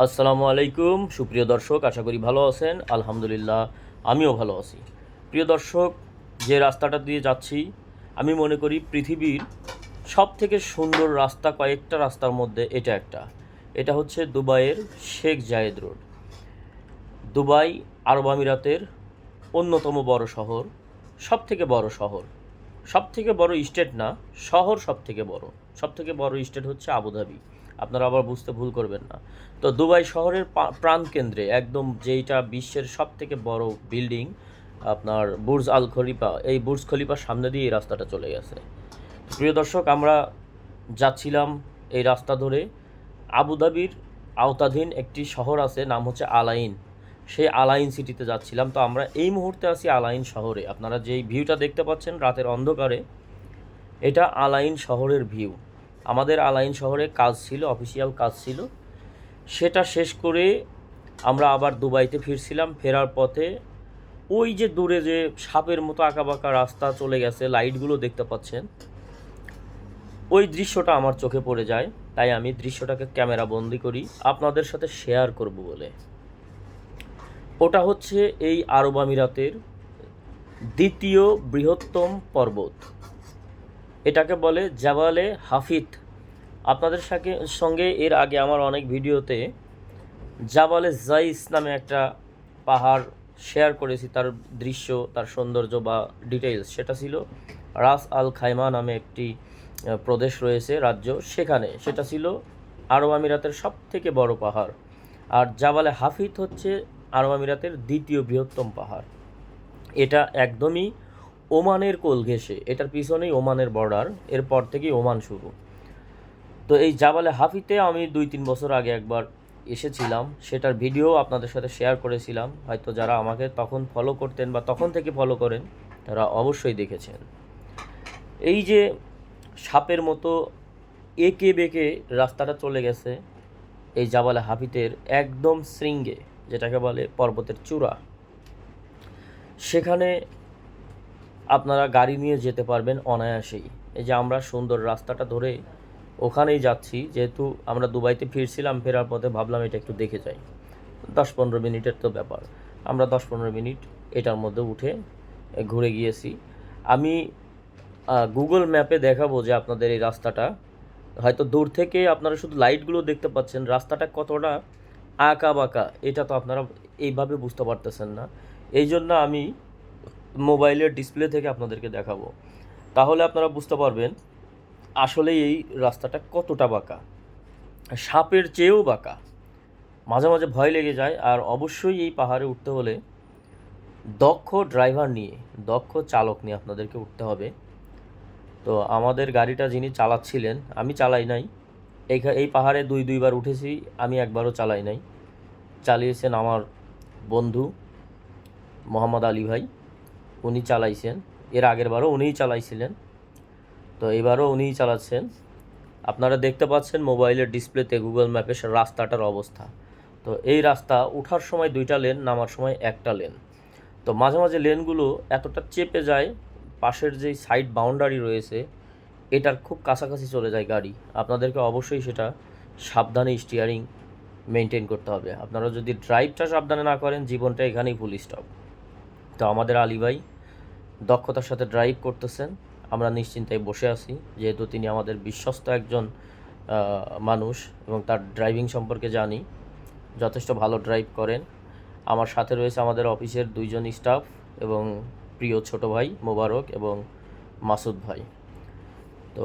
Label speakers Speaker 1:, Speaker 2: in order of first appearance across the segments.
Speaker 1: আসসালামু আলাইকুম। সুপ্রিয় দর্শক, আশা করি ভালো আছেন। আলহামদুলিল্লাহ, আমিও ভালো আছি। প্রিয় দর্শক, যে রাস্তাটা দিয়ে যাচ্ছি, আমি মনে করি পৃথিবীর সব থেকে সুন্দর রাস্তা কয়েকটা রাস্তার মধ্যে এটা একটা। এটা হচ্ছে দুবাইয়ের শেখ জায়েদ রোড। দুবাই আরব আমিরাতের অন্যতম বড় শহর সব থেকে বড় শহর। সব থেকে বড় স্টেট না, শহর সব থেকে বড়। সব থেকে বড় স্টেট হচ্ছে আবুধাবি। আপনারা আবার বুঝতে ভুল করবেন না। তো দুবাই শহরের প্রাণকেন্দ্রে একদম যেইটা বিশ্বের সব থেকে বড় বিল্ডিং, আপনার বুর্জ আল খলিফা, এই বুর্জ খলিফার সামনে দিয়ে এই রাস্তাটা চলে গেছে। প্রিয় দর্শক, আমরা যাচ্ছিলাম এই রাস্তা ধরে। আবুধাবির আওতাধীন একটি শহর আছে, নাম হচ্ছে আলাইন। সেই আলাইন সিটিতে যাচ্ছিলাম। তো আমরা এই মুহূর্তে আছি আলাইন শহরে। আপনারা যেই ভিউটা দেখতে পাচ্ছেন রাতের অন্ধকারে, এটা আলাইন শহরের ভিউ। আমাদের আলাইন শহরে কাজ ছিল, অফিসিয়াল কাজ ছিল। সেটা শেষ করে আমরা আবার দুবাইতে ফিরছিলাম। ফেরার পথে ওই যে দূরে যে সাপের মতো আঁকাবাঁকা রাস্তা চলে গেছে, লাইটগুলো দেখতে পাচ্ছেন। ওই দৃশ্যটা আমার চোখে পড়ে যায়, তাই আমি দৃশ্যটাকে ক্যামেরা বন্দি করি, আপনাদের সাথে শেয়ার করব বলে। ওটা হচ্ছে এই আরব আমিরাতের দ্বিতীয় বৃহত্তম পর্বত। এটাকে বলে জাবালে হাফিদ আপনাদের সঙ্গে এর আগে আমার অনেক ভিডিওতে জাবালে জাইস নামে একটা পাহাড় শেয়ার করেছি, তার দৃশ্য, তার সৌন্দর্য বা ডিটেইলস সেটা ছিল রাস আল খাইমা নামে একটি প্রদেশ রয়েছে, রাজ্য। সেখানে সেটা ছিল আরব আমিরাতের সব থেকে বড় পাহাড়। আর জাবালে হাফিদ হচ্ছে আরব আমিরাতের দ্বিতীয় বৃহত্তম পাহাড়। এটা একদমই ওমানের কোল ঘেঁষে। এটার পিছনেই ওমানের বর্ডার এরপর থেকেই ওমান শুরু। তো এই জাবালে হাফিতে আমি দুই তিন বছর আগে একবার এসেছিলাম, সেটার ভিডিও আপনাদের সাথে শেয়ার করেছিলাম। হয়তো যারা আমাকে তখন ফলো করতেন বা তখন থেকে ফলো করেন, তারা অবশ্যই দেখেছেন। এই যে সাপের মতো একে বেঁকে রাস্তাটা চলে গেছে এই জাবালে হাফিতের একদম শৃঙ্গে, যেটাকে বলে পর্বতের চূড়া। সেখানে আপনারা গাড়ি নিয়ে যেতে পারবেন অনায়াসেই। এই যে আমরা সুন্দর রাস্তাটা ধরে ওখানেই যাচ্ছি, যেহেতু আমরা দুবাইতে ফিরছিলাম, ফেরার পথে ভাবলাম এটা একটু দেখে যাই। দশ পনেরো মিনিটের তো ব্যাপার। আমরা দশ পনেরো মিনিট এটার মধ্যে উঠে ঘুরে গিয়েছি। আমি গুগল ম্যাপে দেখাবো যে আপনাদের এই রাস্তাটা। হয়তো দূর থেকে আপনারা শুধু লাইটগুলো দেখতে পাচ্ছেন, রাস্তাটা কতটা আঁকা বাঁকা এটা তো আপনারা এইভাবে বুঝতে পারতেছেন না। এই জন্য আমি মোবাইলের ডিসপ্লে থেকে আপনাদেরকে দেখাবো। তাহলে আপনারা বুঝতে পারবেন আসলে এই রাস্তাটা কতটা বাঁকা? সাপের চেয়েও বাঁকা। মাঝে মাঝে ভয় লেগে যায়, আর অবশ্যই এই পাহাড়ে উঠতে হলে দক্ষ ড্রাইভার নিয়ে, দক্ষ চালক নিয়ে আপনাদেরকে উঠতে হবে। তো আমাদের গাড়িটা যিনি চালাচ্ছিলেন, আমি চালাই নাই। এই এই পাহাড়ে দুই, দুইবার উঠেছি, আমি একবারও চালাই নাই। চালিয়েছেন আমার বন্ধু মোহাম্মদ আলী ভাই, উনি চালাইছেন। এর আগের বারও উনিই চালাইছিলেন। তো এবারও উনিই চালাচ্ছেন। আপনারা দেখতে পাচ্ছেন মোবাইলের ডিসপ্লেতে গুগল ম্যাপে রাস্তাটার অবস্থা। তো এই রাস্তা ওঠার সময় দুইটা লেন, নামার সময় একটা লেন। তো মাঝে মাঝে লেনগুলো এতটা চেপে যায়, পাশের যেই সাইড বাউন্ডারি রয়েছে, এটার খুব কাছাকাছি চলে যায় গাড়ি। আপনাদেরকে অবশ্যই সেটা সাবধানে স্টিয়ারিং মেনটেন করতে হবে। আপনারা যদি ড্রাইভটা সাবধানে না করেন, জীবনটা এখানেই ফুল স্টপ তো আমাদের আলী দক্ষতার সাথে ড্রাইভ করতেছেন। আমরা নিশ্চিন্তায় বসে আছি, যেহেতু তিনি আমাদের বিশ্বস্ত একজন মানুষ এবং তার ড্রাইভিং সম্পর্কে জানি। যথেষ্ট ভালো ড্রাইভ করেন। আমার সাথে রয়েছে আমাদের অফিসের দুইজন স্টাফ এবং প্রিয় ছোট ভাই মোবারক এবং মাসুদ ভাই। তো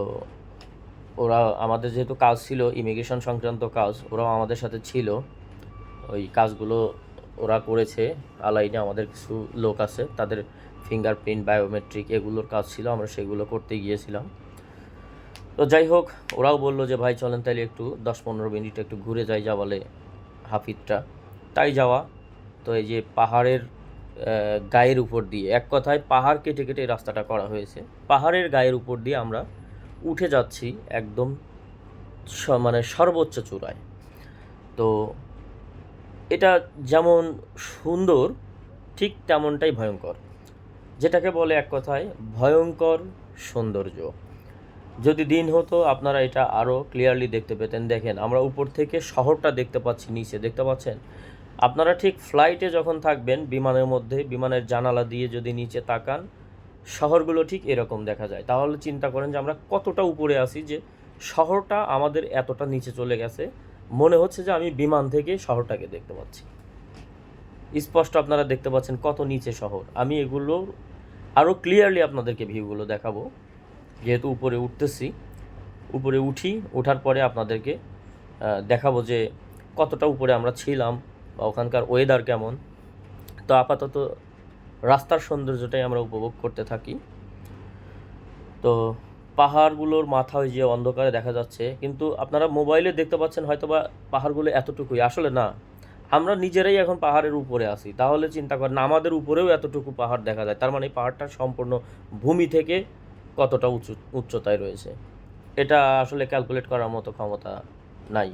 Speaker 1: ওরা আমাদের যেহেতু কাজ ছিল, ইমিগ্রেশন সংক্রান্ত কাজ, ওরাও আমাদের সাথে ছিল। ওই কাজগুলো ওরা করেছে। আলাইনে আমাদের কিছু লোক আছে, তাদের ফিঙ্গারপ্রিন্ট বায়োমেট্রিক এগুলোর কাজ ছিল, আমরা সেগুলো করতে গিয়েছিলাম। তো যাই হোক, ওরাও বলল যে, ভাই, চলেন তাইলে একটু দশ পনেরো মিনিট একটু ঘুরে যাই যা বলে হাফিদটা তাই যাওয়া, তো এই যে পাহাড়ের গায়ের উপর দিয়ে, এক কথায় পাহাড় কেটে কেটে রাস্তাটা করা হয়েছে। পাহাড়ের গায়ের উপর দিয়ে আমরা উঠে যাচ্ছি একদম মানে সর্বোচ্চ চূড়ায়। তো এটা যেমন সুন্দর, ঠিক তেমনটাই ভয়ঙ্কর। যেটাকে বলে এক কথায় ভয়ঙ্কর সৌন্দর্য। যদি দিন হতো, আপনারা এটা আরও ক্লিয়ারলি দেখতে পেতেন। দেখেন, আমরা উপর থেকে শহরটা দেখতে পাচ্ছি, নিচে দেখতে পাচ্ছেন? আপনারা ঠিক ফ্লাইটে যখন থাকবেন, বিমানের মধ্যে, বিমানের জানালা দিয়ে যদি নিচে তাকান, শহরগুলো ঠিক এরকম দেখা যায়। তাহলে চিন্তা করেন যে আমরা কতটা উপরে আছি যে শহরটা আমাদের এতটা নিচে চলে গেছে। মনে হচ্ছে যে আমি বিমান থেকে শহরটাকে দেখতে পাচ্ছি। স্পষ্ট আপনারা দেখতে পাচ্ছেন কত নিচে শহর। আমি এগুলো আরও ক্লিয়ারলি আপনাদেরকে ভিউগুলো দেখাবো। যেহেতু উপরে উঠতেছি, উপরে উঠি, ওঠার পরে আপনাদেরকে দেখাবো যে কতটা উপরে আমরা ছিলাম বা ওখানকার ওয়েদার কেমন। তো আপাতত রাস্তার সৌন্দর্যটাই আমরা উপভোগ করতে থাকি। তো পাহাড়গুলোর মাথা ওই যে অন্ধকারে দেখা যাচ্ছে, কিন্তু আপনারা মোবাইলে দেখতে পাচ্ছেন হয়তো বা পাহাড়গুলো এতটুকুই। আসলে না আমরা নিজেরাই এখন পাহাড়ের উপরে আছি। তাহলে চিন্তা করেন আমাদের উপরেও এতটুকু পাহাড় দেখা যায়। তার মানে এই পাহাড়টা সম্পূর্ণ ভূমি থেকে কতটা উঁচু, উচ্চতায় রয়েছে। এটা আসলে ক্যালকুলেট করার মতো ক্ষমতা নাই।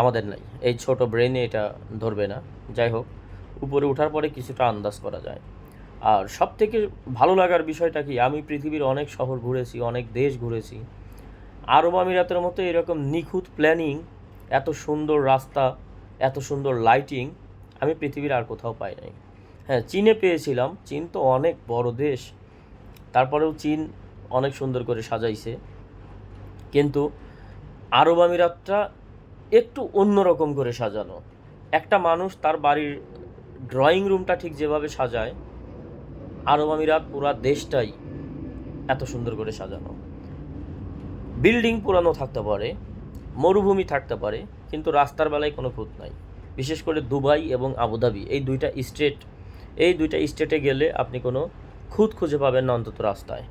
Speaker 1: আমাদের নাই। এই ছোট ব্রেনে এটা ধরবে না। যাই হোক, উপরে ওঠার পরে কিছুটা আন্দাজ করা যায়। আর সব থেকে ভালো লাগার বিষয়টা কি? আমি পৃথিবীর অনেক শহর ঘুরেছি, অনেক দেশ ঘুরেছি। আরব আমিরাতের মতো এরকম নিখুঁত প্ল্যানিং এত সুন্দর রাস্তা এত সুন্দর লাইটিং আমি পৃথিবীর আর কোথাও পাই নাই। হ্যাঁ চীনে পেয়েছিলাম। চীন তো অনেক বড় দেশ। তারপরেও চীন অনেক সুন্দর করে সাজাইছে। কিন্তু আরব আমিরাতটা একটু অন্যরকম করে সাজানো। একটা মানুষ তার বাড়ির ড্রয়িং রুমটা ঠিক যেভাবে সাজায়, আরব আমিরাত পুরা দেশটাই এত সুন্দর করে সাজানো। বিল্ডিং পুরানো থাকতে পারে মরুভূমি থাকতে পারে, কিন্তু রাস্তার বেলায় কোনো খুঁত নাই। বিশেষ করে দুবাই এবং আবুধাবি, এই দুইটা স্টেট, এই দুইটা স্টেটে গেলে আপনি কোনো খুঁত খুঁজে পাবেন না অন্তত রাস্তায়।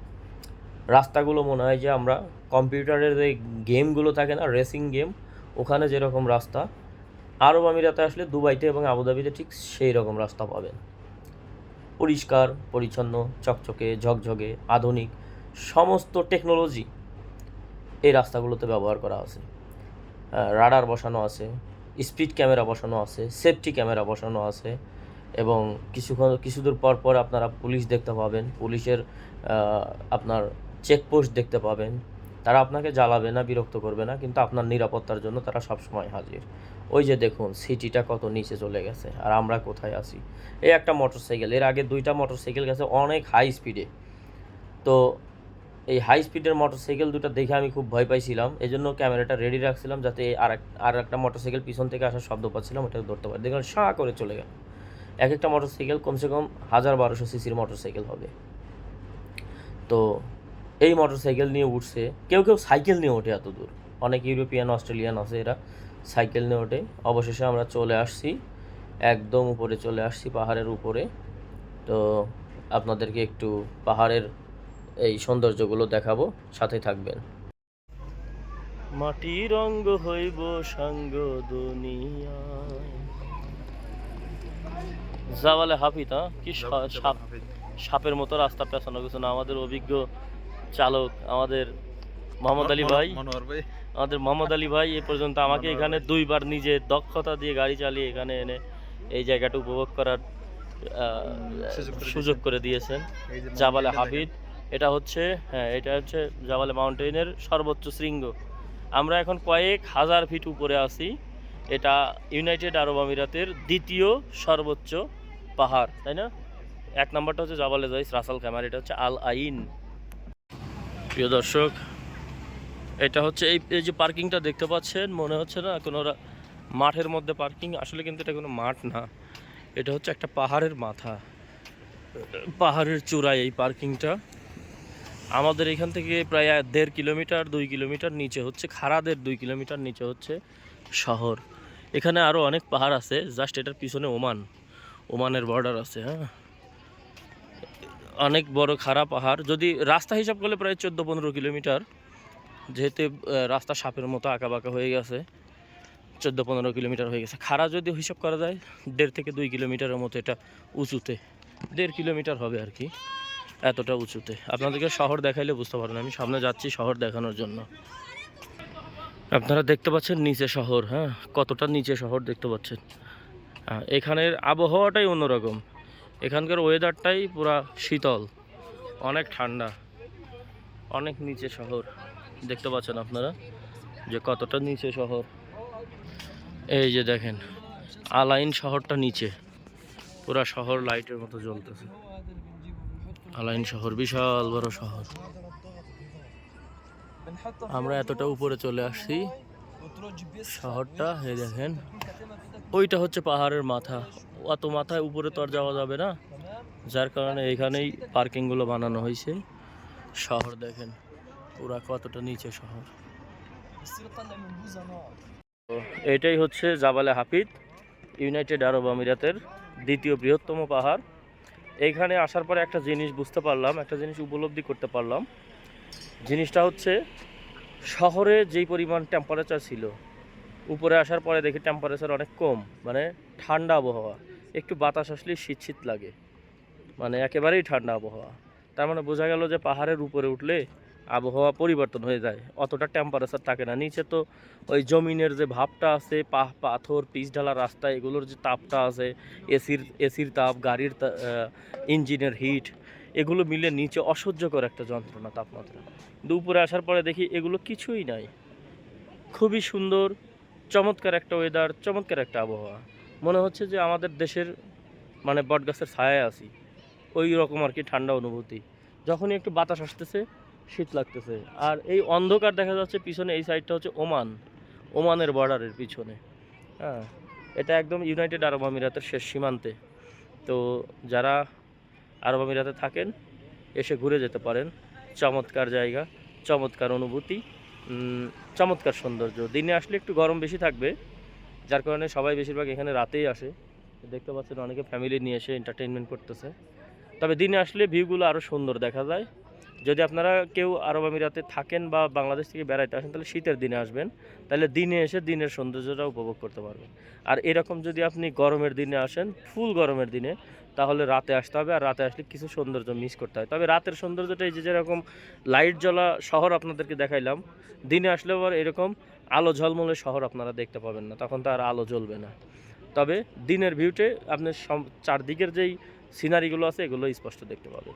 Speaker 1: রাস্তাগুলো মনে হয় যে আমরা কম্পিউটারের যে গেমগুলো থাকে না, রেসিং গেম, ওখানে যেরকম রাস্তা, আরব আমিরাতে আসলে দুবাইতে এবং আবুধাবিতে ঠিক সেই রকম রাস্তা পাবেন। পরিষ্কার, পরিচ্ছন্ন, চকচকে, ঝকঝকে, আধুনিক, সমস্ত টেকনোলজি এই রাস্তাগুলোতে ব্যবহার করা আছে। রাডার বসানো আছে, স্পিড ক্যামেরা বসানো আছে, সেফটি ক্যামেরা বসানো আছে এবং কিছুক্ষণ, কিছুদূর পর পর আপনারা পুলিশ দেখতে পাবেন, পুলিশের আপনার চেকপোস্ট দেখতে পাবেন। তারা আপনাকে জ্বালাবে না, বিরক্ত করবে না, কিন্তু আপনার নিরাপত্তার জন্য তারা সবসময় হাজির। ওই যে দেখুন, সিটিটা কত নিচে চলে গেছে, আর আমরা কোথায় আছি? এই একটা মোটরসাইকেল এর আগে দুইটা মোটরসাইকেল গেছে অনেক হাই স্পিডে তো এই হাই স্পিডের মোটরসাইকেল দুটো দেখে আমি খুব ভয় পাইছিলাম। এই জন্য ক্যামেরাটা রেডি রাখছিলাম যাতে আর আর একটা মোটরসাইকেল পিছন থেকে আসার শব্দ পাচ্ছিলাম, ওটাকে ধরতে পারি। দেখলাম সাঁ করে চলে গেল। এক একটা মোটরসাইকেল কমসে কম হাজার বারোশো সিসির মোটরসাইকেল হবে। তো এই মোটরসাইকেল নিয়ে উঠছে। কেউ কেউ সাইকেল নিয়ে ওঠে এত দূর। অনেক ইউরোপিয়ান, অস্ট্রেলিয়ান আছে এরা সাইকেল নিয়ে ওঠে। অবশেষে আমরা চলে আসছি। একদম উপরে চলে আসছি পাহাড়ের উপরে। তো আপনাদেরকে একটু পাহাড়ের এই সৌন্দর্যগুলো দেখাবো সাথে থাকবেন। মাটি রঙ্গ হইব সাঙ্গ দুনিয়ায় জাওয়ালে হাফিত হ্যাঁ? কি সাপ সাপের মতো রাস্তা পেছানো কিছু না। আমাদের অভিজ্ঞ চালক আমাদের মোহাম্মদ আলী ভাই। আমাদের মোহাম্মদ আলী ভাই এ পর্যন্ত আমাকে এখানে দুইবার নিজে দক্ষতা দিয়ে গাড়ি চালিয়ে এখানে এনে এই জায়গাটা উপভোগ করার আহ,
Speaker 2: সুযোগ করে
Speaker 1: দিয়েছেন। জাবালে
Speaker 2: মাউন্টেনটা
Speaker 1: হাফিদ এটা হচ্ছে হ্যাঁ এটা হচ্ছে জাবালে মাউন্টেনের সর্বোচ্চ শৃঙ্গ। আমরা এখন কয়েক হাজার ফিট উপরে আছি। এটা ইউনাইটেড আরব আমিরাতের দ্বিতীয় সর্বোচ্চ পাহাড়, তাই না? এক নম্বরটা হচ্ছে জাবালে জয়স রাসাল ক্যামার এটা হচ্ছে আল আইন। প্রিয় দর্শক, এটা হচ্ছে এই এই যে পার্কিংটা দেখতে পাচ্ছেন, মনে হচ্ছে না কোনো মাঠের মধ্যে পার্কিং, আসলে কিন্তু এটা কোনো মাঠ না। এটা হচ্ছে একটা পাহাড়ের মাথা, পাহাড়ের চূড়ায় এই পার্কিংটা। আমাদের এখান থেকে প্রায় দেড় কিলোমিটার, দুই কিলোমিটার নিচে হচ্ছে খাড়াদের দুই কিলোমিটার নিচে হচ্ছে শহর। এখানে আরও অনেক পাহাড় আছে, জাস্ট এটার পিছনে ওমান। ওমানের বর্ডার আছে হ্যাঁ। অনেক বড় খাড়া পাহাড়। যদি রাস্তা হিসাব করলে প্রায় চোদ্দ পনেরো কিলোমিটার, যেহেতু রাস্তা সাপের মতো আঁকা বাঁকা হয়ে গেছে, চোদ্দ পনেরো কিলোমিটার হয়ে গেছে। খাড়া যদি হিসাব করা যায়, দেড় থেকে দুই কিলোমিটারের মতো এটা উঁচুতে। দেড় কিলোমিটার হবে আর কি। এতটা উঁচুতে। আপনাদেরকে শহর দেখাইলে বুঝতে পারবেন, আমি সামনে যাচ্ছি শহর দেখানোর জন্য। আপনারা দেখতে পাচ্ছেন নিচে শহর হ্যাঁ? কতটা নিচে শহর দেখতে পাচ্ছেন। এখানের আবহাওয়াটাই অন্যরকম। এখানকার ওয়েদারটাই পুরা শীতল, অনেক ঠান্ডা, অনেক নিচে শহর। দেখতে পাচ্ছেন আপনারা যে কতটা নিচে শহর। এই যে দেখেন, আলাইন শহরটা নিচে। পুরা শহর লাইটের মতো জ্বলতেছে। আলাইন শহর, বিশাল বড় শহর। আমরা এতটা উপরে চলে আসছি। শহরটা, এই দেখেন, ওইটা হচ্ছে পাহাড়ের মাথা। অত মাথায় উপরে তো আর যাওয়া যাবে না। যার কারণে এখানেই পার্কিংগুলো বানানো হয়েছে। শহর দেখেন, পুরা কতটা নিচে শহর। এটাই হচ্ছে জাবালে হাফিদ ইউনাইটেড আরব আমিরাতের দ্বিতীয় বৃহত্তম পাহাড়। এইখানে আসার পরে একটা জিনিস বুঝতে পারলাম, একটা জিনিস উপলব্ধি করতে পারলাম। জিনিসটা হচ্ছে, শহরে যেই পরিমাণ টেম্পারেচার ছিল, উপরে আসার পরে দেখি টেম্পারেচার অনেক কম মানে ঠান্ডা আবহাওয়া, একটু বাতাস আসলেই শীত শীত লাগে মানে একেবারেই ঠান্ডা আবহাওয়া। তার মানে বোঝা গেল যে পাহাড়ের উপরে উঠলে আবহাওয়া পরিবর্তন হয়ে যায়। অতটা টেম্পারেচার থাকে না। নিচে তো ওই জমিনের যে ভাবটা আছে, পা, পাথর, পিচ ঢালা রাস্তা, এগুলোর যে তাপটা আছে, এসির এসির তাপ, গাড়ির ইঞ্জিনের হিট এগুলো মিলে নিচে অসহ্যকর একটা যন্ত্রণা তাপমাত্রা। উপরে আসার পরে দেখি এগুলো কিছুই নাই। খুবই সুন্দর, চমৎকার একটা ওয়েদার চমৎকার একটা আবহাওয়া। মনে হচ্ছে যে আমাদের দেশের মানে বটগাছের ছায়ায় আছি। ওই রকম আর কি ঠান্ডা অনুভূতি। যখনই একটু বাতাস আসতেছে শীত লাগতেছে। আর এই অন্ধকার দেখা যাচ্ছে পিছনে, এই সাইডটা হচ্ছে ওমান। ওমানের বর্ডারের পিছনে। হ্যাঁ এটা একদম ইউনাইটেড আরব আমিরাতের শেষ সীমান্তে। তো যারা আরব আমিরাতে থাকেন, এসে ঘুরে যেতে পারেন। চমৎকার জায়গা, চমৎকার অনুভূতি চমৎকার সৌন্দর্য। দিনে আসলে একটু গরম বেশি থাকবে, যার কারণে সবাই বেশিরভাগ এখানে রাতেই আসে। দেখতে পাচ্ছেন অনেকে ফ্যামিলি নিয়ে এসে এন্টারটেনমেন্ট করতেছে। তবে দিনে আসলে ভিউগুলো আরও সুন্দর দেখা যায়। যদি আপনারা কেউ আরব আমিরাতে থাকেন বা বাংলাদেশ থেকে বেড়াইতে আসেন, তাহলে শীতের দিনে আসবেন। তাহলে দিনে এসে দিনের সৌন্দর্যটা উপভোগ করতে পারবেন। আর এরকম যদি আপনি গরমের দিনে আসেন, ফুল গরমের দিনে, তাহলে রাতে আসতে হবে। আর রাতে আসলে কিছু সৌন্দর্য মিস করতে হয়। তবে রাতের সৌন্দর্যটা এই যে যেরকম লাইট জ্বলা শহর আপনাদেরকে দেখাইলাম, দিনে আসলে আবার এরকম আলো ঝলমলে শহর আপনারা দেখতে পাবেন না। তখন তো আর আলো জ্বলবে না। তবে দিনের ভিউতে আপনি চারদিকের যেই সিনারিগুলো আছে, এগুলো স্পষ্ট দেখতে পাবেন।